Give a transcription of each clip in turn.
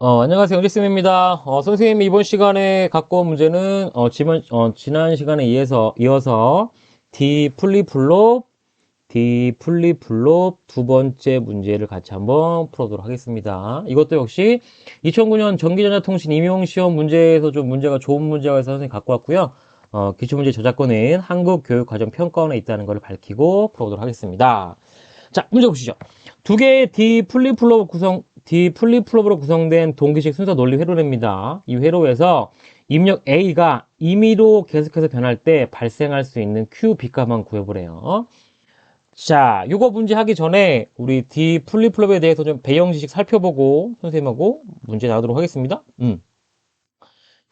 어, 안녕하세요. 연지쌤입니다. 어, 선생님이 이번 시간에 갖고 온 문제는, 어, 지난, 어, 지난 시간에 이어서, 이어서, D 플리플롭, D 플리플롭 두 번째 문제를 같이 한번 풀어보도록 하겠습니다. 이것도 역시 2009년 전기전자통신 임용시험 문제에서 좀 문제가 좋은 문제가 있어서 선생님 갖고 왔고요. 어, 기출문제 저작권은 한국교육과정평가원에 있다는 것을 밝히고 풀어보도록 하겠습니다. 자, 문제 보시죠. 두 개의 D 플리플롭 구성, D 플리플롭으로 구성된 동기식 순서 논리 회로입니다. 이 회로에서 입력 A가 임의로 계속해서 변할 때 발생할 수 있는 Q 빛값만 구해보래요. 자, 요거 문제 하기 전에 우리 D 플리플롭에 대해서 좀 배경 지식 살펴보고 선생님하고 문제 나가도록 하겠습니다. 음.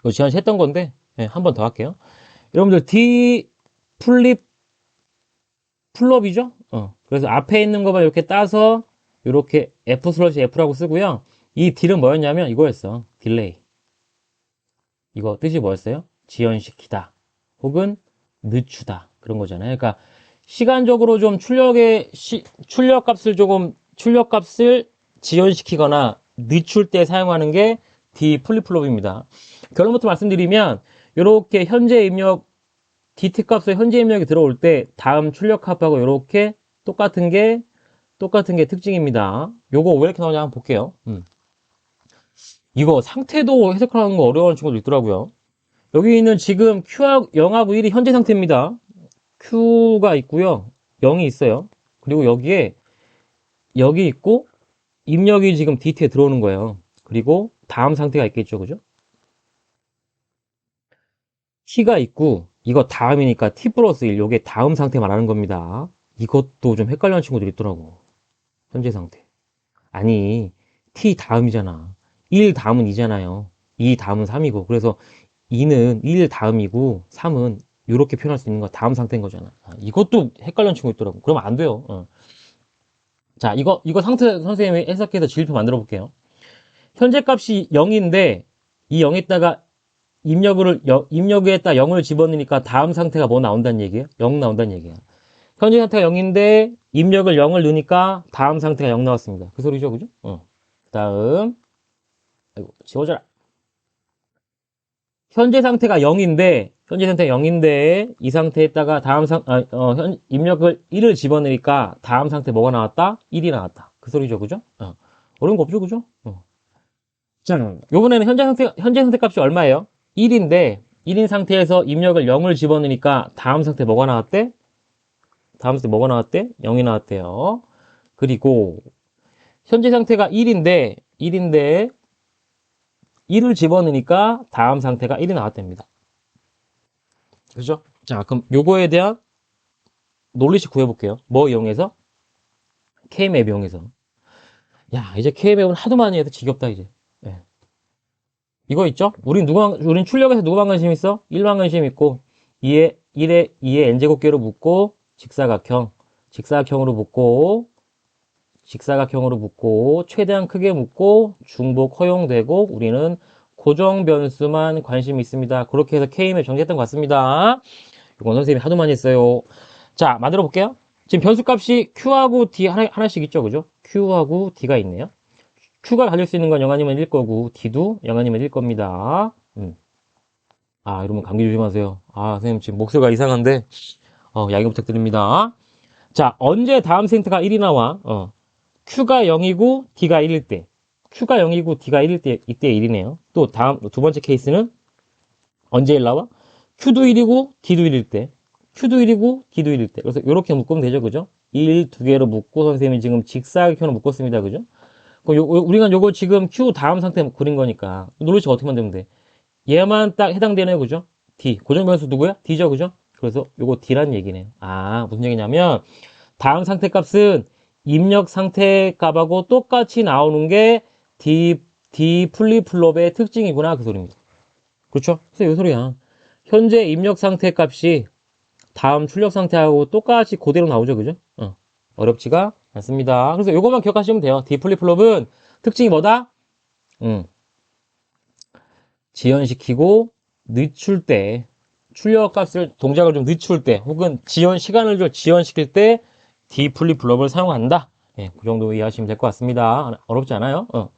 이거 지난시 했던 건데 네, 한번 더 할게요. 여러분들 D 플립 플롭이죠? 어. 그래서 앞에 있는 것만 이렇게 따서 이렇게 F 슬러시 F라고 쓰고요. 이 딜은 뭐였냐면 이거였어. 딜레이. 이거 뜻이 뭐였어요? 지연시키다. 혹은 늦추다. 그런 거잖아요. 그러니까 시간적으로 좀 출력의 시, 출력 값을 조금 출력 값을 지연시키거나 늦출 때 사용하는 게 D 플립플롭입니다. 결론부터 말씀드리면 이렇게 현재 입력 DT 값의 현재 입력이 들어올 때 다음 출력 값하고 이렇게 똑같은 게 똑같은 게 특징입니다. 요거 왜 이렇게 나오냐 한번 볼게요. 음. 이거 상태도 해석하는 거 어려워하는 친구도 있더라고요. 여기 있는 지금 Q하고 0하고 1이 현재 상태입니다. Q가 있고요. 0이 있어요. 그리고 여기에 여기 있고 입력이 지금 DT에 들어오는 거예요. 그리고 다음 상태가 있겠죠. 그죠? T가 있고 이거 다음이니까 T 플러스 1 요게 다음 상태 말하는 겁니다. 이것도 좀 헷갈려하는 친구들이 있더라고. 현재 상태. 아니, T 다음이잖아. 1 다음은 2잖아요. 2 다음은 3이고. 그래서 2는 1 다음이고 3은 이렇게 표현할 수 있는 거 다음 상태인 거잖아. 아, 이것도 헷갈리는 친구 있더라고. 그러면 안 돼요. 어. 자, 이거, 이거 상태 선생님이 해석해서 진리표 만들어 볼게요. 현재 값이 0인데 이 0에다가 입력을, 입력에다 0을 집어넣으니까 다음 상태가 뭐 나온다는 얘기예요? 0 나온다는 얘기예요. 현재 상태가 0인데 입력을 0을 넣으니까 다음 상태가 0 나왔습니다. 그 소리죠, 그죠? 어. 그 다음, 아이고, 지워져라. 현재 상태가 0인데, 현재 상태가 0인데, 이 상태에다가 다음 상, 아, 어, 현, 입력을 1을 집어넣으니까 다음 상태 뭐가 나왔다? 1이 나왔다. 그 소리죠, 그죠? 어. 어려운 거 없죠, 그죠? 어. 자, 요번에는 현재 상태, 현재 상태 값이 얼마예요? 1인데, 1인 상태에서 입력을 0을 집어넣으니까 다음 상태 뭐가 나왔대? 다음 상태 뭐가 나왔대? 0이 나왔대요. 그리고 현재 상태가 1인데 1인데 1을 집어넣으니까 다음 상태가 1이 나왔답니다. 그죠? 자, 그럼 요거에 대한 논리식 구해볼게요. 뭐 이용해서? K맵 이용해서. 야, 이제 K맵은 하도 많이 해서 지겹다, 이제. 네. 이거 있죠? 우린 누가, 우린 출력에서 누구만 관심 있어? 1만 관심 있고, 2에, 1에, 2에 n제곱계로 묶고, 직사각형, 직사각형으로 묶고 직사각형으로 묶고 최대한 크게 묶고 중복 허용되고 우리는 고정 변수만 관심이 있습니다. 그렇게 해서 K맵 정리했던 것 같습니다. 이건 선생님이 하도 많이 했어요. 자, 만들어 볼게요. 지금 변수값이 Q하고 D 하나, 하나씩 있죠, 그죠? Q하고 D가 있네요. Q가 가질 수 있는 건 0 아니면 1 거고 D도 0 아니면 1 겁니다. 음. 아, 여러분 감기 조심하세요. 아, 선생님 지금 목소리가 이상한데 어, 양해 부탁드립니다. 자, 언제 다음 생태가 1이 나와? 어, Q가 0이고 D가 1일 때. Q가 0이고 D가 1일 때, 이때 1이네요. 또 다음, 두 번째 케이스는 언제 1 나와? Q도 1이고 D도 1일 때. Q도 1이고 D도 1일 때. 그래서 이렇게 묶으면 되죠. 그죠? 1, 두 개로 묶고 선생님이 지금 직사각형으로 묶었습니다. 그죠? 요, 우리가 요거 지금 Q 다음 상태 그린 거니까 노르식 어떻게 만들면 돼? 얘만 딱 해당되네요. 그죠? D. 고정변수 누구야? D죠. 그죠? 그래서 요거 D란 얘기네요. 아, 무슨 얘기냐면 다음 상태 값은 입력 상태 값하고 똑같이 나오는 게 D, D 플리플롭의 특징이구나. 그 소리입니다. 그렇죠? 그래서 이 소리야. 현재 입력 상태 값이 다음 출력 상태하고 똑같이 그대로 나오죠. 그죠? 어. 어렵지가 않습니다. 그래서 요것만 기억하시면 돼요. D 플리플롭은 특징이 뭐다? 음. 지연시키고 늦출 때 출력 값을 동작을 좀 늦출 때 혹은 지연 시간을 좀 지연시킬 때 D 플립 블럽을 사용한다. 예, 그 정도 이해하시면 될 것 같습니다. 어렵지 않아요? 어.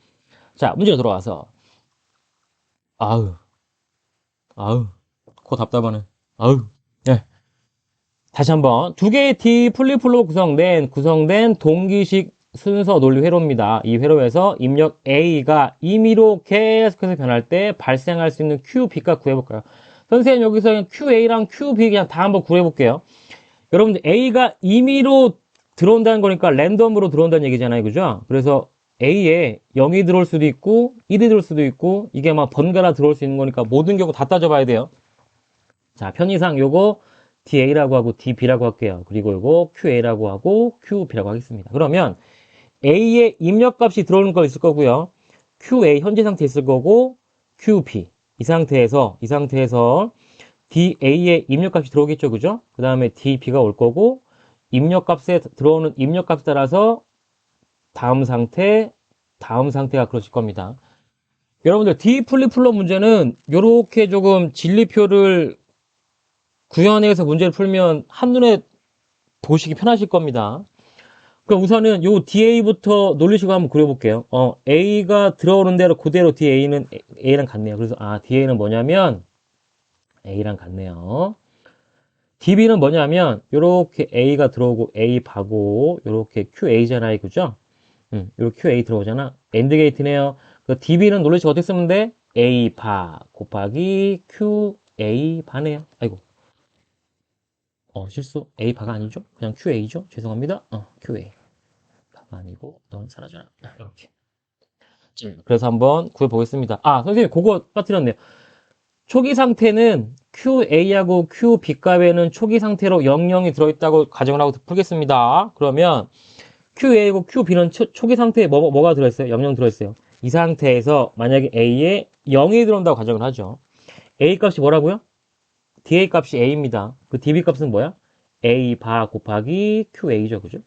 자, 문제로 돌아와서. 아우. 아우. 코 답답하네. 아우. 네. 다시 한번. 두 개의 플립플로 구성된, 구성된 동기식 순서 논리 회로입니다. 이 회로에서 입력 A가 임의로 계속해서 변할 때 발생할 수 있는 QB가 구해볼까요? 선생님 여기서 그냥 QA랑 QB 그냥 다 한번 구해볼게요. 여러분들 A가 임의로 들어온다는 거니까 랜덤으로 들어온다는 얘기잖아요. 그죠? 그래서 A에 0이 들어올 수도 있고 1이 들어올 수도 있고 이게 막 번갈아 들어올 수 있는 거니까 모든 경우 다 따져봐야 돼요. 자, 편의상 요거 DA라고 하고 DB라고 할게요. 그리고 요거 QA라고 하고 QB라고 하겠습니다. 그러면 A에 입력값이 들어오는 거 있을 거고요. QA 현재 상태 있을 거고 QB 이 상태에서 이 상태에서 DA에 입력값이 들어오겠죠. 그죠? 그 다음에 DB가 올 거고 입력값에 들어오는 입력값에 따라서 다음 상태, 다음 상태가 그러실 겁니다. 여러분들 D 플립플로 문제는 이렇게 조금 진리표를 구현해서 문제를 풀면 한눈에 보시기 편하실 겁니다. 그럼 우선은 요 DA부터 놀리시고 한번 그려볼게요. 어, A가 들어오는 대로 그대로 DA는 A랑 같네요. 그래서 아, DA는 뭐냐면 A랑 같네요. DB는 뭐냐면 요렇게 A가 들어오고 A 바고 요렇게 QA잖아요. 그죠? 음, 요렇게 QA 들어오잖아. 엔드 게이트네요. 그 DB는 놀리시고 어떻게 쓰면 돼? A 바 곱하기 QA 바네요. 아이고. 어, 실수. A 바가 아니죠? 그냥 QA죠? 죄송합니다. 어, QA. 바가 아니고, 넌 사라져라. 아, 이렇게. 그래서 한번 구해보겠습니다. 아, 선생님, 그거 빠뜨렸네요. 초기 상태는 QA하고 QB 값에는 초기 상태로 00이 들어있다고 가정을 하고 풀겠습니다. 그러면 QA고 QB는 초, 초기 상태에 뭐, 뭐가 들어있어요? 00 들어있어요. 이 상태에서 만약에 A에 0이 들어온다고 가정을 하죠. A 값이 뭐라고요? DA 값이 A입니다. 그 DB 값은 뭐야? A 바 곱하기 QA죠. 그죠?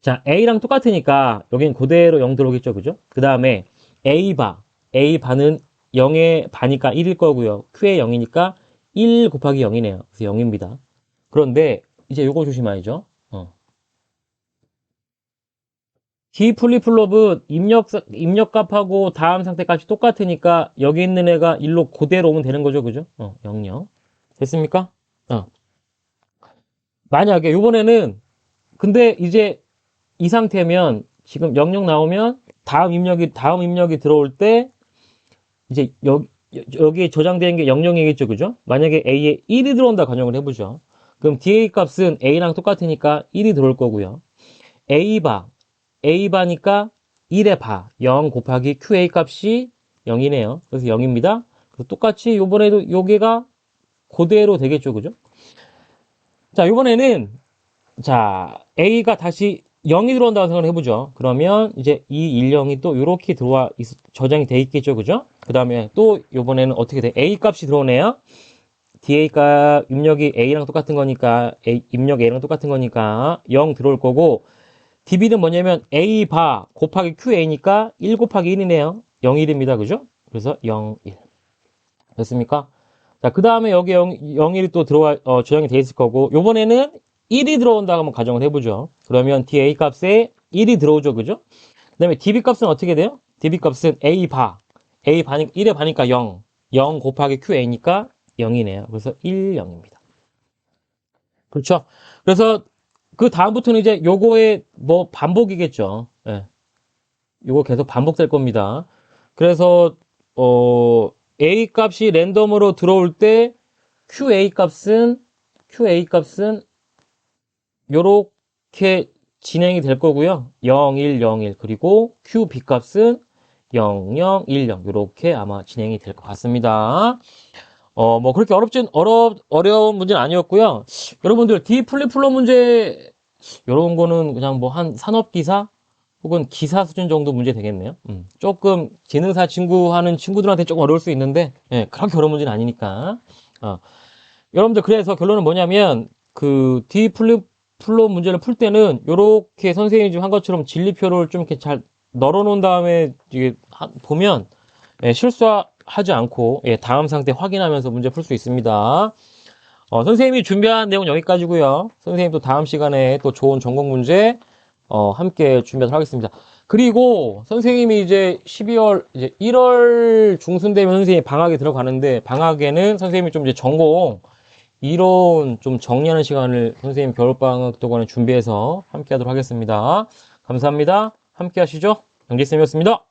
자, A랑 똑같으니까 여긴 그대로 0 들어오겠죠. 그죠? 그 다음에 A 바, A 바는 0의 바니까 1일 거고요. Q의 0이니까 1 곱하기 0이네요. 그래서 0입니다. 그런데 이제 요거 조심하죠. 어. D 플립플롭은 입력, 입력값하고 다음 상태까지 똑같으니까 여기 있는 애가 1로 그대로 오면 되는 거죠. 그죠? 어, 00. 됐습니까? 어. 만약에 요번에는 근데 이제 이 상태면 지금 00 나오면 다음 입력이 다음 입력이 들어올 때 이제 여기 여기에 저장된 게 00이겠죠. 그죠? 만약에 A에 1이 들어온다 가정을 해 보죠. 그럼 DA 값은 A랑 똑같으니까 1이 들어올 거고요. A 바 A 바니까 1의 바, 0 곱하기 QA 값이 0이네요. 그래서 0입니다. 그래서 똑같이 요번에도 요게가 그대로 되겠죠. 그죠? 자, 요번에는 자, A가 다시 0이 들어온다고 생각을 해보죠. 그러면 이제 이 10이 또 이렇게 들어와 있, 저장이 돼 있겠죠. 그죠? 그 다음에 또 요번에는 어떻게 돼? A 값이 들어오네요. DA가 입력이 A랑 똑같은 거니까 A, 입력 A랑 똑같은 거니까 0 들어올 거고 DB는 뭐냐면 A 바 곱하기 QA니까 1 곱하기 1이네요. 0, 1입니다. 그죠? 그래서 0, 1. 됐습니까? 자, 그 다음에 여기 0, 0, 1이 또 들어와, 어, 저장이 돼 있을 거고, 요번에는 1이 들어온다고 한번 가정을 해보죠. 그러면 DA 값에 1이 들어오죠. 그죠? 그 다음에 DB 값은 어떻게 돼요? DB 값은 A 바. A 반이, 1의 반이니까 0. 0 곱하기 QA니까 0이네요. 그래서 1, 0입니다. 그렇죠? 그래서 그 다음부터는 이제 요거의 뭐 반복이겠죠. 예. 요거 계속 반복될 겁니다. 그래서 어 A 값이 랜덤으로 들어올 때 QA 값은 QA 값은 요렇게 진행이 될 거고요. 0, 1, 0, 1 그리고 QB 값은 0, 0, 1, 0 요렇게 아마 진행이 될 것 같습니다. 어, 뭐, 그렇게 어렵진, 어려, 어려운 문제는 아니었고요. 여러분들, D 플립플로 문제, 이런 거는 그냥 뭐 한 산업 기사 혹은 기사 수준 정도 문제 되겠네요. 음, 조금 지능사 친구 하는 친구들한테 조금 어려울 수 있는데, 예, 그렇게 어려운 문제는 아니니까. 어. 여러분들, 그래서 결론은 뭐냐면, 그 D 플립 플로 문제를 풀 때는, 요렇게 선생님이 지금 한 것처럼 진리표를 좀 이렇게 잘 널어 놓은 다음에, 이게, 보면, 예, 실수 하지 않고 예, 다음 상태 확인하면서 문제 풀 수 있습니다. 어, 선생님이 준비한 내용 여기까지고요. 선생님 또 다음 시간에 또 좋은 전공 문제 어, 함께 준비하도록 하겠습니다. 그리고 선생님이 이제 12월, 이제 1월 중순 되면 선생님이 방학에 들어가는데, 방학에는 선생님이 좀 이제 전공, 이론 좀 정리하는 시간을 선생님 겨울방학 동안에 준비해서 함께 하도록 하겠습니다. 감사합니다. 함께 하시죠. 영재쌤이었습니다.